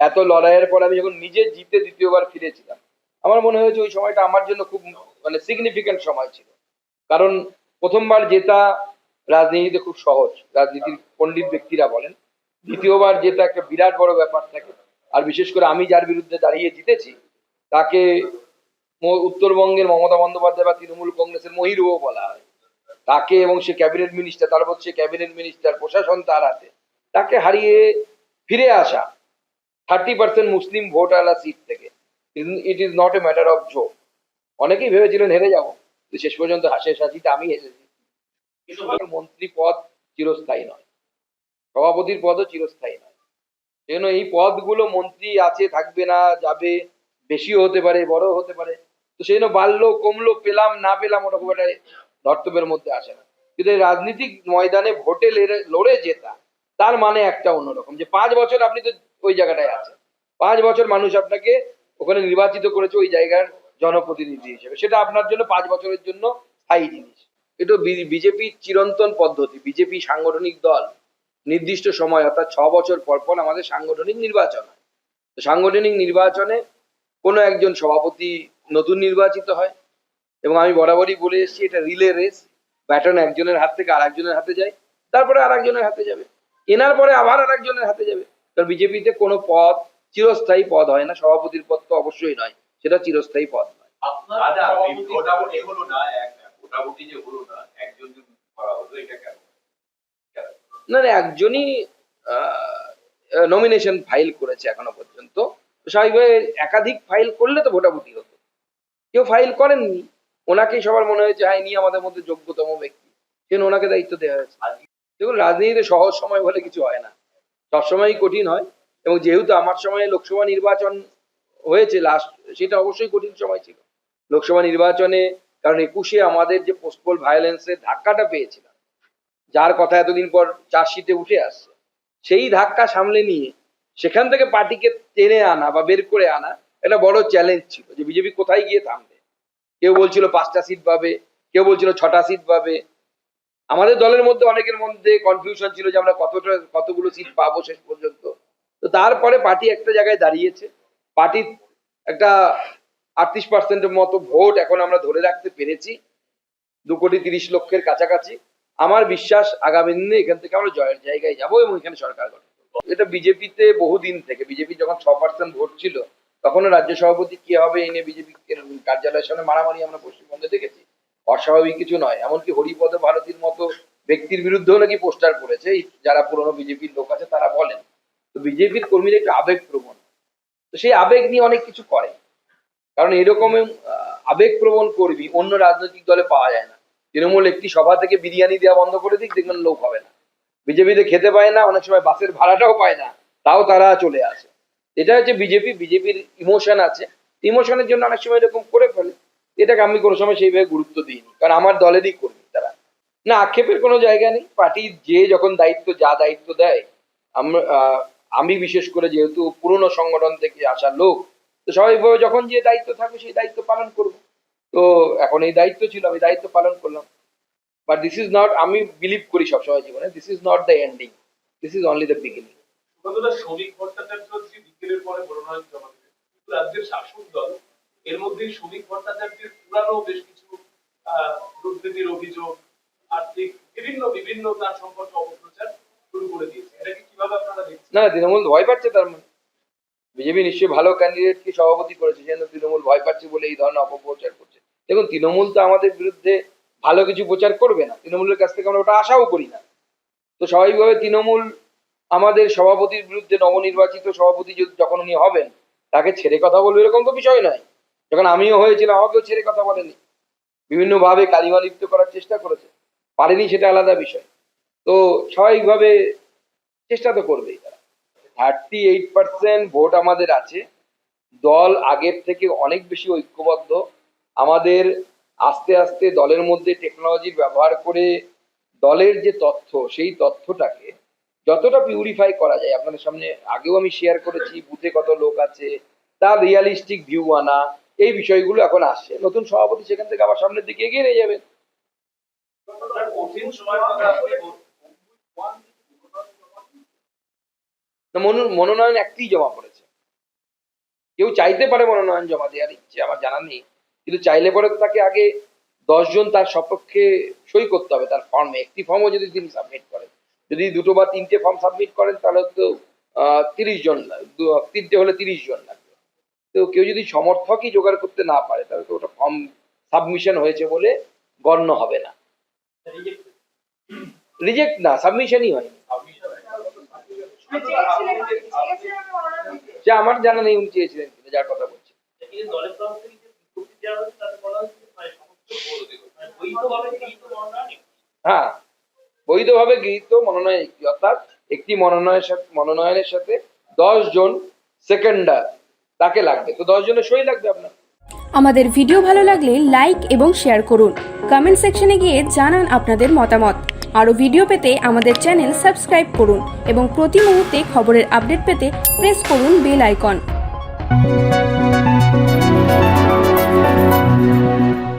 এত লড়াইয়ের পর আমি যখন নিজে জিতে দ্বিতীয়বার ফিরেছিলাম, আমার মনে হয়েছে ওই সময়টা আমার জন্য খুব মানে সিগনিফিক্যান্ট সময় ছিল। কারণ প্রথমবার জেতা রাজনীতিতে খুব সহজ, রাজনীতির পণ্ডিত ব্যক্তিরা বলেন। দ্বিতীয়বার যেটা একটা বিরাট বড় ব্যাপার থাকে। আর বিশেষ করে আমি যার বিরুদ্ধে দাঁড়িয়ে জিতেছি, তাকে উত্তরবঙ্গের মমতা বন্দ্যোপাধ্যায় বা তৃণমূল কংগ্রেসের মহিরুও বলা হয়। তাকে এবং সে ক্যাবিনেট মিনিস্টার, তার হচ্ছে ক্যাবিনেট মিনিস্টার, প্রশাসন তার হাতে। তাকে হারিয়ে ফিরে আসা থার্টি পার্সেন্ট মুসলিম ভোট আলা সিট থেকে। It is not a matter of joke অনেকেই ভেবেছিলেন, হেরে যাব। শেষ পর্যন্ত হাসে সাজিতে আমি এসেছি মন্ত্রী পদ চিরস্থায়ী নয়। সভাপতির পদও চিরস্থায়ী নয়। সেজন্য এই পদগুলো মন্ত্রী আছে, থাকবে না, যাবে, বেশিও হতে পারে বড় হতে পারে। তো সেই জন্য বাড়লো, কমলো, পেলাম, না পেলাম ওটা খুব একটা ধর্তব্যের মধ্যে আসে না। কিন্তু এই রাজনীতিক ময়দানে ভোটে লেড়ে- লড়ে জেতা, তার মানে একটা অন্যরকম। যে পাঁচ বছর আপনি তো ওই জায়গাটায় আছে। পাঁচ বছর মানুষ আপনাকে ওখানে নির্বাচিত করেছে ওই জায়গার জনপ্রতিনিধি হিসেবে। সেটা আপনার জন্য পাঁচ বছরের জন্য স্থায়ী জিনিস। এটা বিজেপি চিরন্তন পদ্ধতি, বিজেপি সাংগঠনিক দল। নির্দিষ্ট সময়, অর্থাৎ ছ বছর পর পর আমাদের সাংগঠনিক নির্বাচন হয়। সাংগঠনিক নির্বাচনে কোনো একজন সভাপতি নতুন নির্বাচিত হয় এবং আমি বরাবরই বলে এসেছি, এটা রিলে রেস। ব্যাটন একজনের হাত থেকে আরেকজনের হাতে যায়, তারপরে আরেকজনের হাতে যাবে। এনার পরে আবার আরেকজনের হাতে যাবে। কারণ বিজেপিতে কোনো পদ চিরস্থায়ী পদ হয় না সভাপতির পদ তো অবশ্যই নয় সেটা চিরস্থায়ী পদ নয়। আপনার আচ্ছা না একজনই নমিনেশন ফাইল করেছে এখনও পর্যন্ত। স্বাভাবিকভাবে একাধিক ফাইল করলে তো ভোটাভুটি হতো। কেউ ফাইল করেননি ওনাকেই সবার মনে হয়েছে হ্যাঁ ইনি আমাদের মধ্যে যোগ্যতম ব্যক্তি। সেজন্য ওনাকে দায়িত্ব দেওয়া হয়েছে। দেখুন রাজনীতিতে সহজ সময় বলে কিছু হয় না। সবসময়ই কঠিন হয় এবং যেহেতু আমার সময়ে লোকসভা নির্বাচন হয়েছে লাস্ট সেটা অবশ্যই কঠিন সময় ছিল। লোকসভা নির্বাচনে কারণ একুশে আমাদের যে পোস্টপোল ভায়োলেন্সের ধাক্কাটা পেয়েছিলাম, যার কথা এতদিন পর চার্জশিটে উঠে আসছে, সেই ধাক্কা সামলে নিয়ে সেখান থেকে পার্টিকে টেনে আনা বা বের করে আনা একটা বড় চ্যালেঞ্জ ছিল যে বিজেপি কোথায় গিয়ে থামবে? কেউ বলছিল পাঁচটা সিট পাবে, কেউ বলছিল ছটা সিট পাবে আমাদের দলের মধ্যে অনেকের মধ্যে কনফিউশন ছিল যে আমরা কতটা, কতগুলো সিট পাবো শেষ পর্যন্ত। তো তারপরে পার্টি একটা জায়গায় দাঁড়িয়েছে। পার্টি একটা আটত্রিশ পার্সেন্টের মতো ভোট এখন আমরা ধরে রাখতে পেরেছি। দু কোটি তিরিশ লক্ষের কাছাকাছি। আমার বিশ্বাস আগামী দিনে এখান থেকে আমরা জয়ের জায়গায় যাব এবং এখানে সরকার গঠন এটা বিজেপিতে বহুদিন থেকে, বিজেপি যখন ছ পার্সেন্ট ভোট ছিল, তখনও রাজ্য সভাপতি কি হবে এই নিয়ে বিজেপি কার্যালয়ের সামনে মারামারি আমরা পশ্চিমবঙ্গে দেখেছি। অস্বাভাবিক কিছু নয়। এমনকি হরিপদ ভারতীর মতো ব্যক্তির বিরুদ্ধেও নাকি পোস্টার করেছে। যারা পুরনো বিজেপির লোক আছে তারা বলেন। তো বিজেপির কর্মীরা একটু আবেগ প্রবণ তো সেই আবেগ নিয়ে অনেক কিছু করে। কারণ এরকম আবেগ প্রবণ কর্মী অন্য রাজনৈতিক দলে পাওয়া যায় না। তৃণমূল একটি সভা থেকে বিরিয়ানি দেওয়া বন্ধ করে দিক, দেখবেন লোক হবে না। বিজেপিতে খেতে পায় না, অনেক সময় বাসের ভাড়াটাও পায় না। তাও তারা চলে আসে। এটা হচ্ছে বিজেপি। বিজেপির ইমোশন আছে। ইমোশনের জন্য অনেক সময় এরকম করে ফেলে। এটাকে আমি কোনো সময় সেইভাবে গুরুত্ব দিইনি। কারণ আমার দলেরই কর্মী তারা। না, আক্ষেপের কোনো জায়গা নেই। পার্টি যে যখন দায়িত্ব, যা দায়িত্ব দেয়, আমরা আমি বিশেষ করে যেহেতু পুরনো সংগঠন থেকে আসা লোক, তো স্বাভাবিকভাবে যখন যে দায়িত্ব থাকবে, সেই দায়িত্ব পালন করব। তো এখন এই দায়িত্ব ছিল, আমি দায়িত্ব পালন করলাম। বাট দিস ইজ নট আমি বিলিভ করি সবসময় জীবনে this is not the ending this is only the beginning শ্রমিক ভট্টাচার্য বিকেলের পরে রাজ্যের শাসক দল এর মধ্যে শ্রমিক ভট্টাচার্যের পুরানো বেশ কিছু দুর্নীতির অভিযোগ, আর্থিক বিভিন্ন বিভিন্ন তার সম্পর্কে অপপ্রচার শুরু করে দিয়েছে। এটাকে কীভাবে আপনারা দেখছেন? না তৃণমূল ভয় পাচ্ছে তার মানে বিজেপি নিশ্চয়ই ভালো ক্যান্ডিডেটকে সভাপতি করেছে যেন তৃণমূল ভয় পাচ্ছে বলে এই ধরনের অপপ্রচার করছে। দেখুন, তৃণমূল তো আমাদের বিরুদ্ধে ভালো কিছু প্রচার করবে না। তৃণমূলের কাছ থেকে আমরা ওটা আশাও করি না। তো স্বাভাবিকভাবে তৃণমূল আমাদের সভাপতির বিরুদ্ধে নবনির্বাচিত সভাপতি যখন উনি হবেন, তাকে ছেড়ে কথা বলবে এরকম তো বিষয় নয়। যখন আমিও হয়েছিলাম, আমাকেও ছেড়ে কথা বলেনি। বিভিন্নভাবে কালিমা লিপ্ত করার চেষ্টা করেছে। পারেনি সেটা আলাদা বিষয়। তো স্বাভাবিকভাবে চেষ্টা তো করবেই তারা। থার্টি এইট পার্সেন্ট ভোট আমাদের আছে। দল আগের থেকে অনেক বেশি ঐক্যবদ্ধ। আমাদের আস্তে আস্তে দলের মধ্যে টেকনোলজির ব্যবহার করে দলের যে তথ্য, সেই তথ্যটাকে যতটা পিউরিফাই করা যায়, আপনাদের সামনে আগেও আমি শেয়ার করেছি, বুথে কত লোক আছে, তার রিয়ালিস্টিক ভিউ আনা এই বিষয়গুলো এখন আসছে। নতুন সভাপতি সেখান থেকে আবার সামনের দিকে এগিয়ে নিয়ে যাবেন মনো- মনোনয়ন একটি জমা পড়েছে। কেউ চাইতে পারে মনোনয়ন জমা দেওয়ার ইচ্ছে আমার জানা নেই। কিন্তু চাইলে পরে তাকে আগে দশজন তার সপক্ষে সই করতে হবে, তার ফর্মে একটি ফর্মও যদি তিনি সাবমিট করেন। যদি দুটো বা তিনটে ফর্ম সাবমিট করেন, তাহলে তো তিরিশ জন তিনটে হলে তিরিশ জন লাগবে। তো কেউ যদি সমর্থকই জোগাড় করতে না পারে তাহলে তো ওটা ফর্ম সাবমিশন হয়েছে বলে গণ্য হবে না। রিজেক্ট না সাবমিশনই হয়নি। যে আমার জানা নেই উনি চেয়েছিলেন কিনা, যার কথা বলছি। হ্যাঁ বৈধভাবে গৃহীত মনোনয়ন অর্থাৎ একটি মনোনয়নের সাথে মনোনয়নের সাথে দশ জন সেকেন্ডার তাকে লাগবে। তো দশ জনের সই লাগবে আপনার। আমাদের ভিডিও ভালো লাগলে লাইক এবং শেয়ার করুন। কমেন্ট সেকশনে গিয়ে জানান আপনাদের মতামত। আরও ভিডিও পেতে আমাদের চ্যানেল সাবস্ক্রাইব করুন এবং প্রতি মুহূর্তে খবরের আপডেট পেতে প্রেস করুন বেল আইকন।